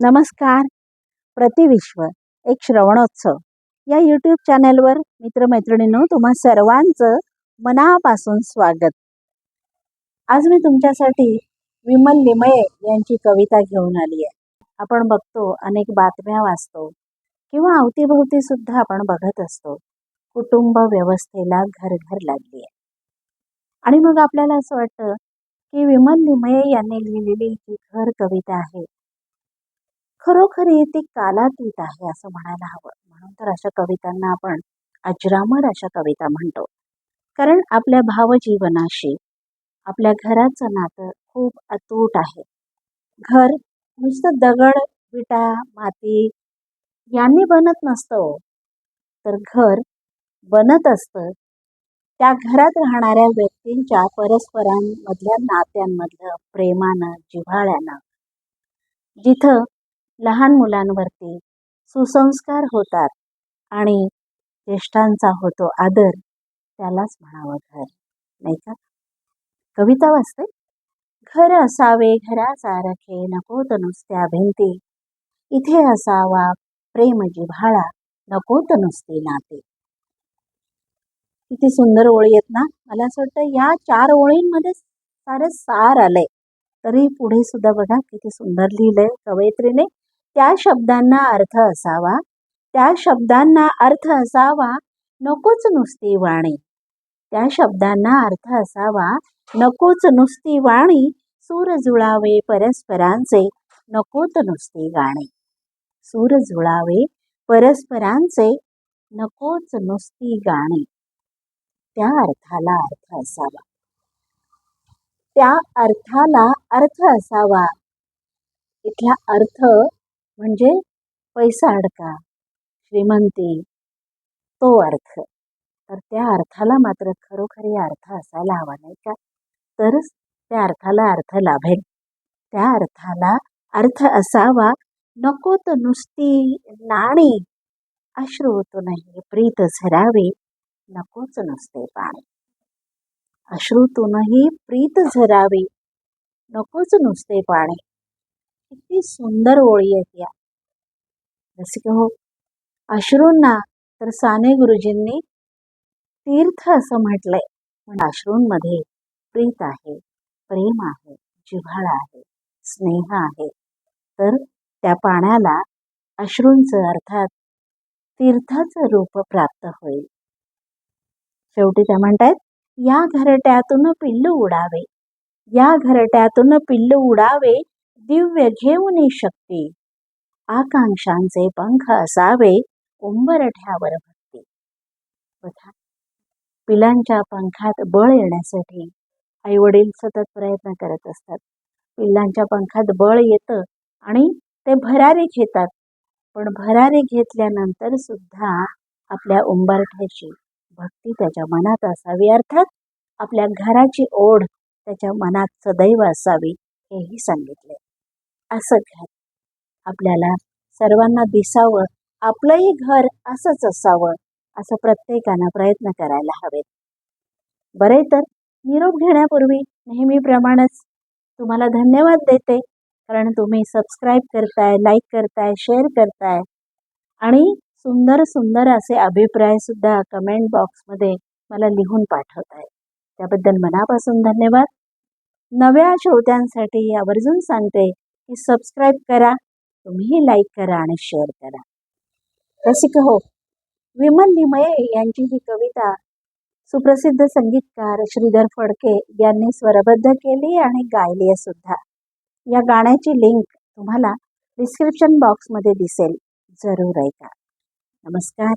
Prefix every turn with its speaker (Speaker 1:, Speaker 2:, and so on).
Speaker 1: नमस्कार. प्रतिविश्व एक श्रवणोत्सव. या यूट्यूब चॅनलवर मित्रमैत्रिणींनो तुम्हा सर्वांचं मनापासून स्वागत. आज मी तुमच्यासाठी विमल लिमये यांची कविता घेऊन आली आहे. आपण बघतो अनेक बातम्या वाचतो किंवा अवतीभोवती सुद्धा आपण बघत असतो. कुटुंब व्यवस्थेला घर घर लागली आहे. आणि मग आपल्याला असं वाटतं की विमल लिमये यांनी लिहिलेली जी घर कविता आहे. खरोखरी ती कालातीत आहे असं म्हणायला हवं. म्हणून तर अशा कवितांना आपण अजरामर अशा कविता म्हणतो. कारण आपल्या भावजीवनाशी आपल्या घराचं नातं खूप अतूट आहे. घर नुसतं दगड विटा माती यांनी बनत नसतं हो. तर घर बनत असतं. त्या घरात राहणाऱ्या व्यक्तींच्या परस्परांमधल्या नात्यांमधलं प्रेमानं जिव्हाळ्यानं. जिथं लहान मुलांवरती सुसंस्कार होतात आणि ज्येष्ठांचा होतो आदर त्यालाच म्हणावं घर नाही का? कविता वाचते? घर असावे घराचा रखे नकोत नुसत्या भिंती. इथे असावा प्रेम जिव्हाळा नकोत नुसते नाते. किती सुंदर ओळी आहेत ना? मला असं वाटतं या चार ओळींमध्ये सारे सार आलंय. तरी पुढे सुद्धा बघा किती सुंदर लिहिलंय कवयित्रीने. त्या शब्दांना अर्थ असावा. त्या शब्दांना अर्थ असावा नकोच नुसती वाणी. त्या शब्दांना अर्थ असावा नकोच नुसती वाणी सूर जुळावे परस्परांचे नकोत नुसती गाणे. सूर जुळावे परस्परांचे नकोच नुसती गाणे. त्या अर्थाला अर्थ असावा. त्या अर्थाला अर्थ असावा. इथला अर्थ म्हणजे पैसा अडका. श्रीमंती तो अर्थ. तर त्या अर्थाला मात्र खरोखरी अर्थ असायला हवा नाही का? तरच त्या अर्थाला अर्थ लाभेल. त्या अर्थाला अर्थ असावा. नको तर नुसती नाणी अश्रू नाही प्रीत झरावे. नकोच नसते पाणी. अश्रूतूनही प्रीत झरावे. नकोच नुसते पाणी. किती सुंदर ओळी आहेत या रसिक हो अश्रूंना तर साने गुरुजींनी तीर्थ असं म्हटलंय. पण अश्रूंमध्ये प्रीत आहे प्रेम आहे जिव्हाळा आहे स्नेह आहे. तर त्या पाण्याला अश्रूंचं अर्थात तीर्थाचं रूप प्राप्त होईल. शेवटी त्या म्हणतायत या घरट्यातून पिल्लू उडावे. या घरट्यातून पिल्लू उडावे दिव्य घेऊन शक्ती आकांक्षांचे पंख असावे उंबरठ्यावर भक्ती बघा पिलांच्या पंखात बळ येण्यासाठी आईवडील सतत प्रयत्न करत असतात. पिल्लांच्या पंखात बळ येतं आणि ते भरारी घेतात. पण भरारी घेतल्यानंतर सुद्धा आपल्या उंबरठ्याची भक्ती त्याच्या मनात असावी. अर्थात आपल्या घराची ओढ त्याच्या मनात सदैव असावी हेही सांगितले असं घर आपल्याला सर्वांना दिसावं आपलंही घर असंच असावं असं प्रत्येकानं प्रयत्न करायला हवेत. बरे तर निरोप घेण्यापूर्वी नेहमीप्रमाणेच तुम्हाला धन्यवाद देते कारण तुम्ही सबस्क्राईब करताय लाईक करताय शेअर करताय आणि सुंदर सुंदर असे अभिप्रायसुद्धा कमेंट बॉक्समध्ये मला लिहून पाठवत आहे त्याबद्दल मनापासून धन्यवाद. नव्या श्रोत्यांसाठी आवर्जून सांगते की सबस्क्राईब करा तुम्हीही लाईक करा आणि शेअर करा. रसिक हो? विमल निमये यांची ही कविता सुप्रसिद्ध संगीतकार श्रीधर फडके यांनी स्वरबद्ध केली आणि गायली आहे सुद्धा. या गाण्याची लिंक तुम्हाला डिस्क्रिप्शन बॉक्समध्ये दिसेल. जरूर ऐका. नमस्कार.